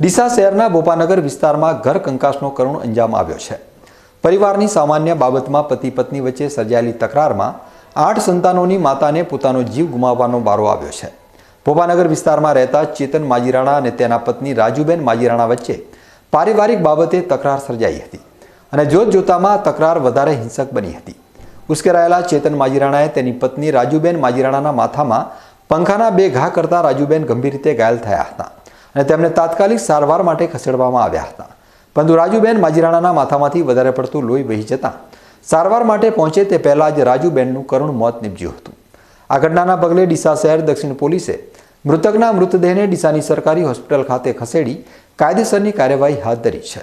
ડીસા શહેરના બોપાનગર વિસ્તારમાં ઘર કંકાસનો કરુણ અંજામ આવ્યો છે. પરિવારની સામાન્ય બાબતમાં પતિ પત્ની વચ્ચે સર્જાયેલી તકરારમાં આઠ સંતાનોની માતાને પોતાનો જીવ ગુમાવવાનો વારો આવ્યો છે. ભોપાનગર વિસ્તારમાં રહેતા ચેતન માજીરાણા અને તેના પત્ની રાજુબેન માજીરાણા વચ્ચે પારિવારિક બાબતે તકરાર સર્જાઈ હતી અને જોત જોતામાં તકરાર વધારે હિંસક બની હતી. ઉશ્કેરાયેલા ચેતન માજીરાણાએ તેની પત્ની રાજુબેન માજીરાણાના માથામાં પંખાના બે ઘા કરતા રાજુબેન ગંભીર રીતે ઘાયલ થયા હતા. અને તેમને તાત્કાલિક સારવાર માટે ખસેડવામાં આવ્યા હતા. પરંતુ રાજુબેન માજીરાણાના માથામાંથી વધારે પડતું લોહી વહી જતાં સારવાર માટે પહોંચે તે પહેલાં જ રાજુબેનનું કરુણ મોત નીપજ્યું હતું. આ ઘટનાના પગલે ડીસા શહેર દક્ષિણ પોલીસે મૃતકના મૃતદેહને ડીસાની સરકારી હોસ્પિટલ ખાતે ખસેડી કાયદેસરની કાર્યવાહી હાથ ધરી છે.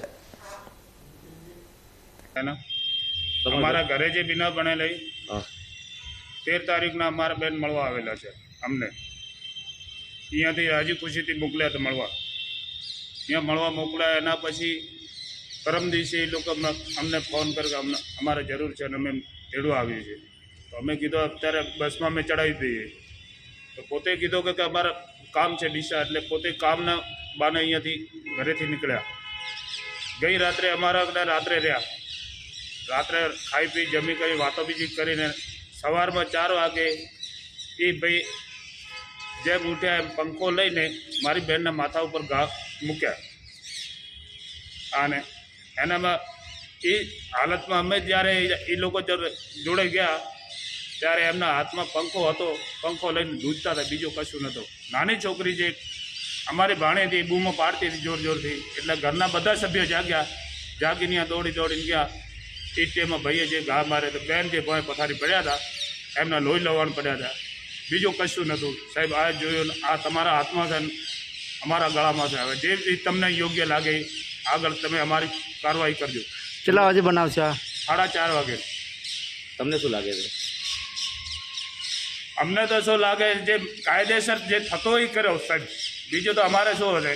અમારા ઘરે જે બિના બનેલી તેર તારીખના અમારા બેન મળવા આવેલા છે અમને. અહીંયાથી રાજી ખુશીથી મોકલ્યા હતા મળવા. ત્યાં મળવા મોકલ્યા એના પછી પરમ દિવસે એ લોકો અમને ફોન કરે કે અમને અમારે જરૂર છે અને અમે તેડવા આવીએ છીએ. તો અમે કીધું અત્યારે બસમાં અમે ચડાવી દઈએ. તો પોતે કીધું કે અમારે કામ છે ડીસા એટલે પોતે કામના બાને અહીંયાથી ઘરેથી નીકળ્યા. ગઈ રાત્રે અમારા રાત્રે રહ્યા. રાત્રે ખાઈ પી, જમી કરી, વાતો બીજી કરીને સવારમાં ચાર વાગે એ ભાઈ જેમ ઉઠ્યા એમ પંખો લઈને મારી બહેનના માથા ઉપર ઘા મૂક્યા. અને એનામાં એ હાલતમાં અમે જ્યારે એ લોકો જોડે ગયા, ત્યારે એમના હાથમાં પંખો હતો, પંખો લઈને દૂધતા હતા, બીજું કશું નહોતું. નાની છોકરી જે અમારી ભાણેથી બૂમો પાડતી હતી જોર જોરથી એટલે ઘરના બધા સભ્યો જાગ્યા જાગીને ત્યાં દોડી દોડીને ગયા. ટાઈમમાં ભાઈએ જે ઘા મારે તો બેન જે ભાઈ પથારી પડ્યા હતા, એમના લોહી લવાણ પડ્યા હતા. બીજું કશું નહોતું. સાહેબ આ જોયું આ તમારા હાથમાં છે અમારા ગળામાં છે. હવે જે રીત તમને યોગ્ય લાગે આગળ તમે અમારી કાર્યવાહી કરજો. કેટલા વાગે બનાવશે આ? સાડા ચાર વાગે. તમને શું લાગે છે? અમને તો શું લાગે જે કાયદેસર જે થતો એ કર્યો સાહેબ. બીજું તો અમારે શું હશે?